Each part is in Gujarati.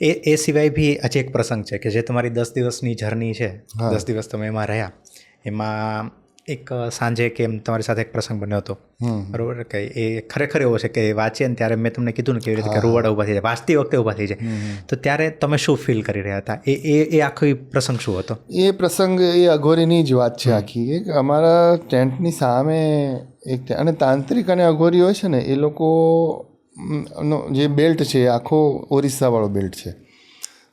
એ એ સિવાય બી આજે એક પ્રસંગ છે કે જે તમારી દસ દિવસની જર્ની છે દસ દિવસ તમે એમાં રહ્યા એમાં એક સાંજે કે એમ તમારી સાથે એક પ્રસંગ બન્યો હતો. બરોબર? કે એ ખરેખર એવો છે કે વાંચીએ ને ત્યારે મેં તમને કીધું ને કેવી રીતે કે રૂવાડા ઊભા થઈ જાય વાંચતી વખતે ઊભા થઈ જાય. તો ત્યારે તમે શું ફીલ કરી રહ્યા હતા? એ એ એ આખો પ્રસંગ શું હતો? એ પ્રસંગ એ અઘોરીની જ વાત છે આખી. એક અમારા ટેન્ટની સામે એક અને તાંત્રિક અને અઘોરી હોય છે ને એ લોકો નો જે બેલ્ટ છે આખો ઓરિસ્સાવાળો બેલ્ટ છે.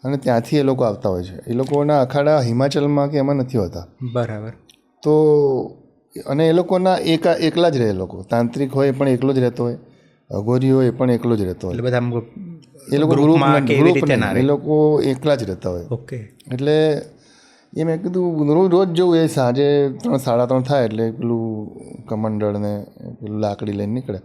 અને ત્યાંથી એ લોકો આવતા હોય છે. એ લોકોના અખાડા હિમાચલમાં કે એમાં નથી હોતા. બરાબર. તો અને એ લોકોના એકા એકલા જ રહે એ લોકો. તાંત્રિક હોય પણ એકલો જ રહેતો હોય. અઘોરી હોય પણ એકલો જ રહેતો હોય. બધા એ લોકો ગ્રુપ એ લોકો એકલા જ રહેતા હોય. ઓકે. એટલે એ મેં કીધું રોજ રોજ જવું એ સાંજે ત્રણ સાડા ત્રણ થાય એટલે પેલું કમંડળને પેલું લાકડી લઈને નીકળે.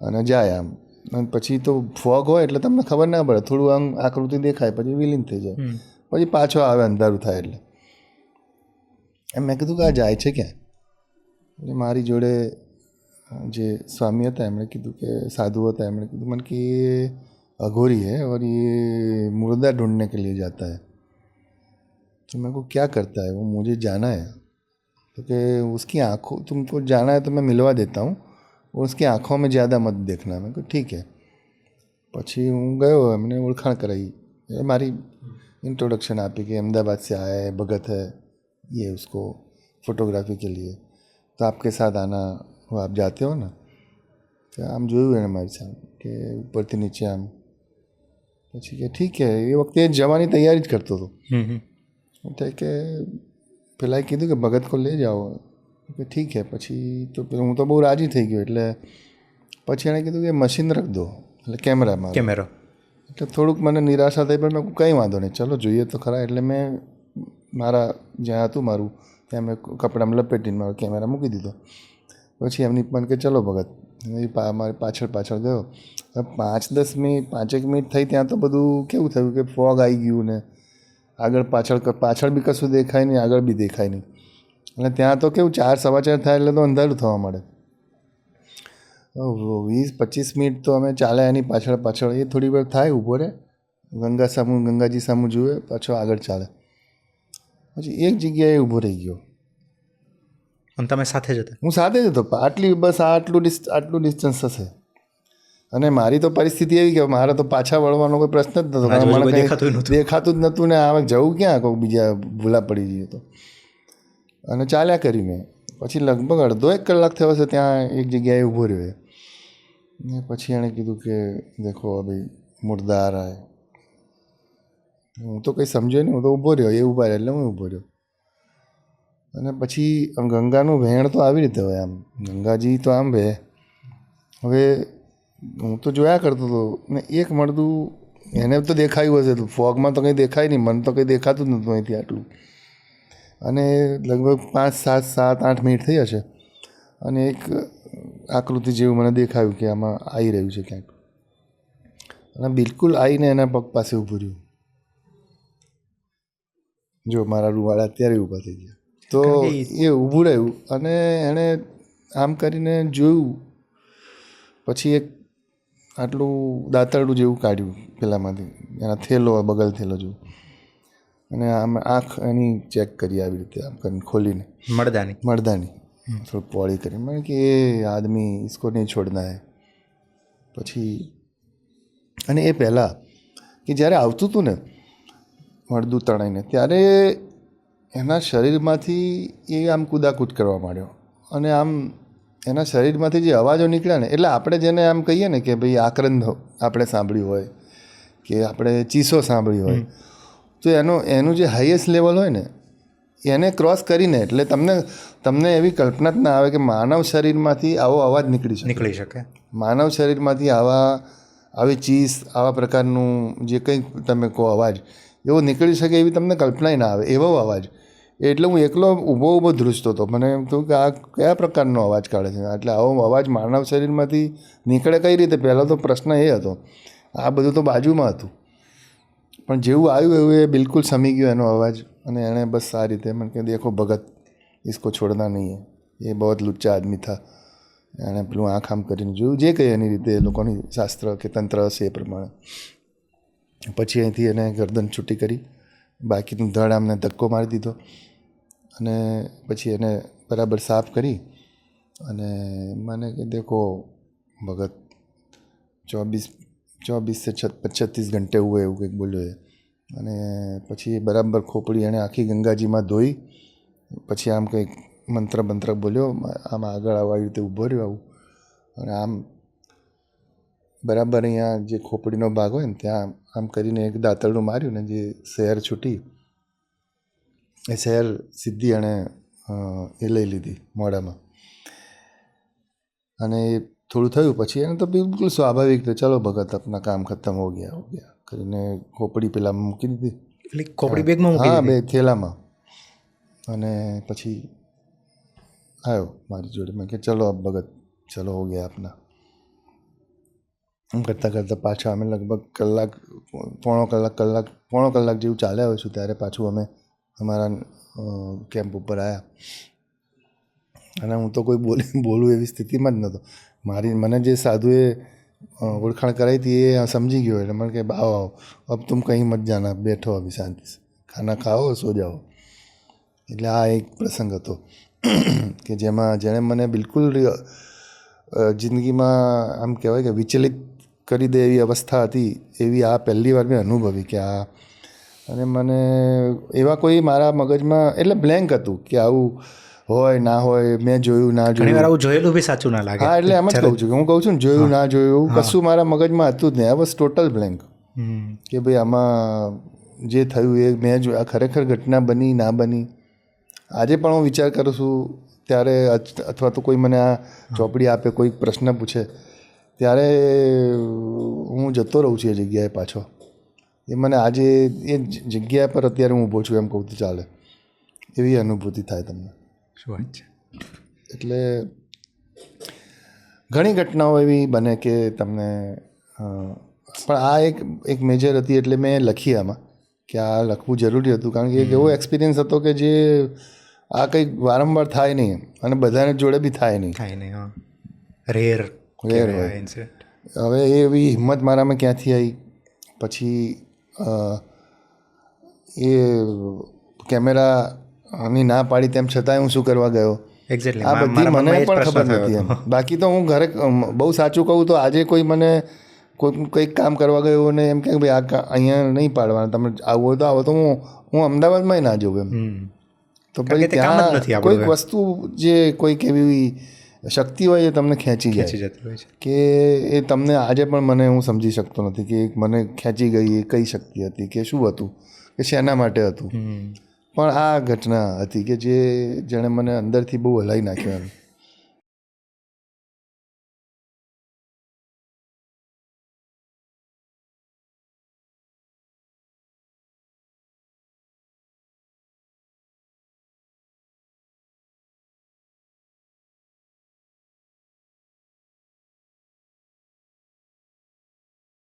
અને જાય આમ. અને પછી તો ફોગ હોય એટલે તમને ખબર ના પડે થોડું આમ આકૃતિ દેખાય પછી વિલીન થઈ જાય પછી પાછો આવે અંધારું થાય એટલે એમ મેં કીધું કે આ જાય છે ક્યાં એટલે મારી જોડે જે સ્વામી હતા એમણે કીધું કે સાધુ હતા એમણે કીધું મને કે ये अघोरी है और ये मुर्दा ढूंढने के लिए जाता है तो मेरे को क्या करता है वो मुझे जाना है तो कि उसकी आँखों तुमको जाना है तो मैं मिलवा देता हूँ और उसकी आँखों में ज़्यादा मत देखना મેં કહ્યું ઠીક है પછી હું ગયો એમને ઓળખાણ કરાવી એ મારી इंट्रोडक्शन आपी कि अहमदाबाद से आया है भगत है ये उसको फोटोग्राफी के लिए तो आपके साथ आना वो आप जाते हो ना તો આમ જોયું એણે મારી સામે કે ઉપરથી નીચે આમ પછી કે ઠીક છે એ વખતે જવાની તૈયારી જ કરતો હતો હમ હમ એટલે કે પેલા કીધું કે ભગત કો લઈ જાઓ કે ઠીક છે પછી તો હું તો બહુ રાજી થઈ ગયો એટલે પછી એણે કીધું કે મશીન રખ દો એટલે કેમેરામાં કેમેરો. એટલે થોડુંક મને નિરાશા થઈ પણ મેં કંઈ વાંધો નહીં ચલો જોઈએ તો ખરા એટલે મેં મારા જ્યાં હતું મારું ત્યાં મેં કપડામાં લપેટીને મારો કેમેરા મૂકી દીધો. પછી એમની પણ કે ચલો ભગત એ મારી પાછળ પાછળ ગયો. પાંચ દસ મિનિટ પાંચેક મિનિટ થઈ ત્યાં તો બધું કેવું થયું કે ફોગ આવી ગયું ને આગળ પાછળ પાછળ બી કશું દેખાય નહીં આગળ બી દેખાય નહીં. અને ત્યાં તો કેવું ચાર સવા ચાર થાય એટલે તો અંધારું થવા મળે વીસ પચીસ મિનિટ તો અમે ચાલ્યા એની પાછળ પાછળ. એ થોડી વાર થાય ઊભો રહે ગંગા સામુ ગંગાજી સામુ જુએ પાછો આગળ ચાલે. પછી એક જગ્યાએ ઊભો રહી ગયો. અને તમે સાથે જ હતા? હું સાથે જ હતો આટલી બસ આ આટલું ડિસ્ટ આટલું ડિસ્ટન્સ હશે. અને મારી તો પરિસ્થિતિ એવી કે મારે તો પાછા વળવાનો કોઈ પ્રશ્ન જ નહોતો. દેખાતું જ નહોતું ને આમ જવું ક્યાં? કોઈ બીજા ભૂલા પડી જઈએ તો. અને ચાલ્યા કરી મેં. પછી લગભગ અડધો એક કલાક થયો હશે ત્યાં એક જગ્યાએ ઊભો રહ્યો. ને પછી એણે કીધું કે, દેખો ભાઈ મુર્દાર આ હું તો કંઈ સમજ્યો નહીં, હું તો ઊભો રહ્યો, એ ઊભા એટલે હું ઊભો રહ્યો. અને પછી ગંગાનું વહેણ તો આવી રીતે હોય આમ. ગંગાજી તો આમ વહે. હવે હું તો જોયા કરતો હતો, ને એક મળતું એને તો દેખાયું હશે ફોગમાં તો કંઈ દેખાય નહીં, મને તો કંઈ દેખાતું જ નહોતું અહીંથી આટલું. અને લગભગ પાંચ સાત સાત આઠ મિનિટ થઈ હશે અને એક આકૃતિ જેવું મને દેખાયું કે આમાં આવી રહ્યું છે ક્યાંક. અને બિલકુલ આવીને એના પગ પાસે ઊભું રહ્યું. જો મારા રૂવાળા અત્યારે ઊભા થઈ ગયા. તો એ ઊભું રહ્યું અને એણે આમ કરીને જોયું. પછી એક આટલું દાંતરડું જેવું કાઢ્યું પેલામાંથી. એના થેલો બગલ થેલો જેવું. અને આમાં આંખ એની ચેક કરી આવી રીતે આમ કરીને ખોલીને. મળદાની? મળદાની. થોડું પોળી કરી. મને કે એ આદમી ઇસકો નહીં છોડના હે. પછી અને એ પહેલાં કે જ્યારે આવતું હતું ને મળદું તણાઈને ત્યારે એના શરીરમાંથી એ આમ કૂદાકૂદ કરવા માંડ્યો. અને આમ એના શરીરમાંથી જે અવાજો નીકળ્યા ને એટલે આપણે જેને આમ કહીએ ને કે ભાઈ આક્રંદ આપણે સાંભળ્યું હોય કે આપણે ચીસો સાંભળ્યું હોય તો એનો એનું જે હાઈએસ્ટ લેવલ હોય ને એને ક્રોસ કરીને એટલે તમને તમને એવી કલ્પના જ ના આવે કે માનવ શરીરમાંથી આવો અવાજ નીકળી શકે. નીકળી શકે. માનવ શરીરમાંથી આવા આવી ચીસ આવા પ્રકારનું જે કંઈ તમે કહો અવાજ એવો નીકળી શકે એવી તમને કલ્પનાય ના આવે એવો અવાજ. એટલે હું એકલો ઊભો ઊભો ધ્રુજતો હતો. મને એમ થયું કે આ કયા પ્રકારનો અવાજ કાઢે છે? એટલે આવો અવાજ માનવ શરીરમાંથી નીકળે કઈ રીતે? પહેલાં તો પ્રશ્ન એ હતો. આ બધું તો બાજુમાં હતું. પણ જેવું આવ્યું એવું એ બિલકુલ સમી ગયો એનો અવાજ. અને એણે બસ આ રીતે મને કે દેખો ભગત ઇસકો છોડના નહીં એ બહુ લુચ્ચા આદમી થા. એણે પેલું આંખ આમ કરીને જોયું. જે કંઈ એની રીતે એ લોકોની શાસ્ત્ર કે તંત્ર હશે એ પ્રમાણે. પછી અહીંથી એને ગરદન છૂટી કરી. બાકીનું ધડ આમને ધક્કો મારી દીધો. અને પછી એને બરાબર સાફ કરી. અને મને કે, દેખો ભગત ચોવીસ ચોવીસથી પચીસ ઘંટે હોય એવું કંઈક બોલ્યો એ. અને પછી એ બરાબર ખોપડી એણે આખી ગંગાજીમાં ધોઈ, પછી આમ કંઈક મંત્ર મંત્ર બોલ્યો, આમ આગળ આવો આવી રીતે ઊભો રહ્યો આવું. અને આમ બરાબર અહીંયા જે ખોપડીનો ભાગ હોય ને ત્યાં આમ કરીને એક દાંતરડું માર્યું ને જે શહેર છૂટી, એ શહેર સીધી એણે એ લઈ લીધી મોડામાં અને એ થોડું થયું પછી એને તો બિલકુલ સ્વાભાવિક રીતે ચલો ભગત આપના કામ ખતમ હો ગયા હો ગયા. કરીને ખોપડી પેલા મૂકી દીધી. એટલે ખોપડી બેગમાં હા બે થેલામાં. અને પછી આવ્યો મારી જોડે. મેં કે ચલો આપ ભગત ચલો હો ગયા આપના. એમ કરતાં કરતાં પાછા અમે લગભગ કલાક પોણો કલાક કલાક પોણો કલાક જેવું ચાલ્યા હોઈશું ત્યારે પાછું અમે અમારા કેમ્પ ઉપર આવ્યા અને હું તો કોઈ બોલી બોલું એવી સ્થિતિમાં જ નહોતો. મારી, મને જે સાધુએ ઓળખાણ કરાવી હતી એ સમજી ગયો એટલે મને કે આવો આવો. અબ તુમ કંઈ મત જાના? બેઠો અભી શાંતિ ખાના ખાઓ, સો જાઓ. એટલે આ એક પ્રસંગ હતો કે જેમાં જેણે મને બિલકુલ જિંદગીમાં આમ કહેવાય કે વિચલિત કરી દે એવી અવસ્થા હતી, એવી આ પહેલી વાર મેં અનુભવી કે આ, અને મને એવા કોઈ મારા મગજમાં એટલે બ્લેન્ક હતું કે આવું હોય ના હોય મેં જોયું ના જોયું વાર આવું જોયેલું બી સાચું ના લાગે. હા એટલે એમ જ કહું છું કે હું કહું છું ને જોયું ના જોયું કશું મારા મગજમાં હતું જ નહીં. આ બસ ટોટલ બ્લેન્ક કે ભાઈ આમાં જે થયું એ મેં જો આ ખરેખર ઘટના બની ના બની? આજે પણ હું વિચાર કરું છું ત્યારે અથવા તો કોઈ મને આ ચોપડી આપે કોઈ પ્રશ્ન પૂછે ત્યારે હું જતો રહું છું એ જગ્યાએ પાછો. એ મને આજે એ જગ્યા પર અત્યારે હું ઊભો છું એમ કહું તો ચાલે. એવી અનુભૂતિ થાય તમને. શું વાત છે? એટલે ઘણી ઘટનાઓ એવી બને કે તમને પણ આ એક એક મેજર હતી એટલે મેં લખી આમાં કે આ લખવું જરૂરી હતું. કારણ કે એક એવો એક્સપિરિયન્સ હતો કે જે આ કંઈક વારંવાર થાય નહીં અને બધાને જોડે બી થાય નહીં. થાય નહીં હા. રેર Rare હોય. હવે એ એવી હિંમત મારામાં ક્યાંથી આવી? પછી એ એ કેમેરાની ના પાડી તેમ છતાંય હું શું કરવા ગયો? એક્ઝેક્ટલી આ બધી મને પણ ખબર નથી એમ. બાકી તો હું ઘરે બહુ સાચું કહું તો આજે કોઈ મને કોઈ કંઈક કામ કરવા ગયો ને એમ કે ભાઈ આ અહીંયા નહીં પાડવાના તમે આવો તો આવો. તો હું હું અમદાવાદમાં ના જોઉં એમ. તો પછી ત્યાં કોઈક વસ્તુ જે કોઈક એવી શક્તિ હોય એ તમને ખેંચી જાય. ખેંચી જતી હોય છે. કે એ તમને આજે પણ મને હું સમજી શકતો નથી કે મને ખેંચી ગઈ એ કઈ શક્તિ હતી કે શું હતું કે શેના માટે હતું. પણ આ ઘટના હતી કે જે જેણે મને અંદરથી બહુ હલાવી નાખ્યો એમ.